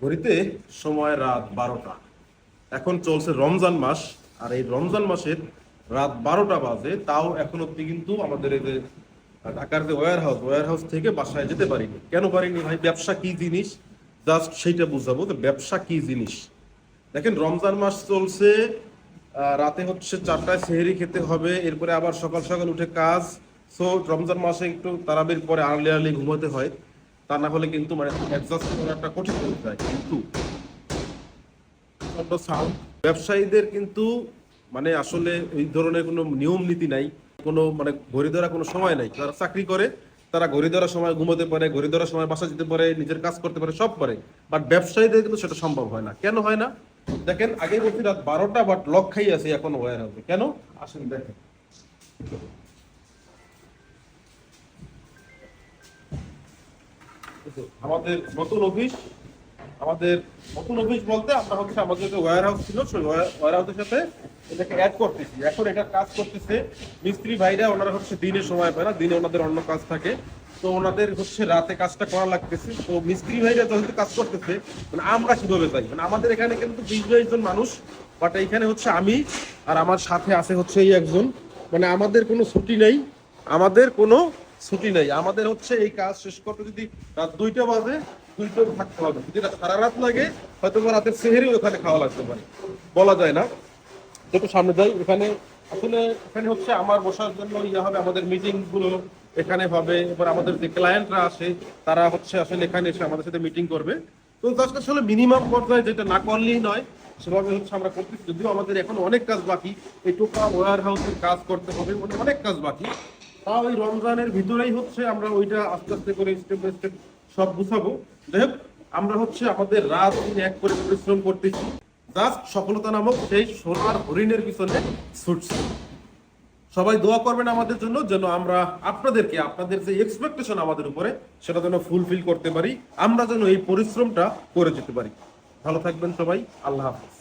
ঘড়িতে সময় রাত বারোটা। এখন চলছে রমজান মাস, আর এই রমজান মাসের রাত বারোটা বাজে, তাও এখন অব্দি কিন্তু আমাদের এই যে ঢাকার যে ওয়ার হাউস ওয়ার হাউস থেকে বাসায় যেতে পারিনি। কেন পারিনি ভাই? ব্যবসা কি জিনিস? জাস্ট সেইটা বুঝাবো যে ব্যবসা কি জিনিস? দেখেন, রমজান মাস চলছে রাতে হচ্ছে চারটায় সেহেরি খেতে হবে, এরপরে আবার সকাল সকাল উঠে কাজ। সো রমজান মাসে একটু তারাবির পরে আর্লি আর্লি ঘুমাতে হয়। তা না হলে কিন্তু মানে অ্যাডজাস্ট করাটা কঠিন হয়ে যায় কিন্তু ব্যবসায়ীদের কিন্তু মানে আসলে এই ধরনের কোনো নিয়ম নীতি নাই, কোনো মানে ঘড়ি ধরা কোনো সময় নাই। যারা চাকরি করে, তারা ঘড়ি ধরার সময় ঘুমোতে পারে, ঘড়ি ধরার সময় বাসা যেতে পারে, নিজের কাজ করতে পারে, সব পারে। বাট ব্যবসায়ীদের কিন্তু সেটা সম্ভব হয় না। কেন হয় না? দেখেন আগে বলছি রাত বারোটা বাট লক খাই আছে, এখন ওয়ার হাউসে। কেন? আসেন দেখেন। আমাদের নতুন অফিস, আমাদের নতুন অফিস বলতে আমরা হচ্ছে আমাদের যে হাউস ছিল, সেই ওয়্যার হাউসের সাথে এটাকে অ্যাড করতেছি। এখন এটা কাজ করতেছে মিস্ত্রি ভাইরা, ওনারা হচ্ছে দিনে সময় পায় না, দিনে ওনাদের অন্য কাজ থাকে। তো ওনাদের হচ্ছে রাতে কাজটা করা লাগতেছে। তো মিস্ত্রি ভাইরা যেহেতু কাজ করতেছে মানে আমরা কীভাবে যাই? মানে আমাদের এখানে কিন্তু বিশ বাইশ জন মানুষ বাট এইখানে হচ্ছে আমি আর আমার সাথে আছে হচ্ছে এই একজন। মানে আমাদের কোনো ছুটি নেই, আমাদের কোনো ছুটি নেই। আমাদের হচ্ছে এই কাজ শেষ করতে যদি রাত দুইটা বাজে, দুইটা থাকতে হবে। যদি সারা রাত লাগে হয়তো রাতের সেহেরি ওখানে খাওয়া লাগতে পারে। বলা যায় না। একটু সামনে যাই, এখানে আসলে এখানে হচ্ছে আমার বসার জন্য ইয়ে হবে, আমাদের মিটিংগুলো এখানে হবে, এবার আমাদের যে ক্লায়েন্টরা আসে, তারা হচ্ছে আসলে এখানে এসে আমাদের সাথে মিটিং করবে। তো জাস্ট আসলে মিনিমাম পর্যায়ে যেটা না করলেই নয়, সেভাবে হচ্ছে আমরা করতেছি। যদিও আমাদের এখন অনেক কাজ বাকি, এই টোকা ওয়ার হাউসের কাজ করতে হবে অনেক কাজ বাকি। তাও ওই রমজানের ভিতরেই হচ্ছে আমরা ওইটা আস্তে আস্তে করে স্টেপ বাই স্টেপ সব বুঝাবো হোক, আমরা হচ্ছে আমাদের রাত দিন এক করে পরিশ্রম করতেছি। জাস্ট সফলতা নামক সেই সোনার হরিণের পিছনে ছুটছি। সবাই দোয়া করবেন আমাদের জন্য যেন আমরা আপনাদেরকে, আপনাদের যে এক্সপেকটেশন আমাদের উপরে, সেটা যেন ফুলফিল করতে পারি। আমরা যেন এই পরিশ্রমটা করে যেতে পারি। ভালো থাকবেন সবাই। আল্লাহ হাফিজ।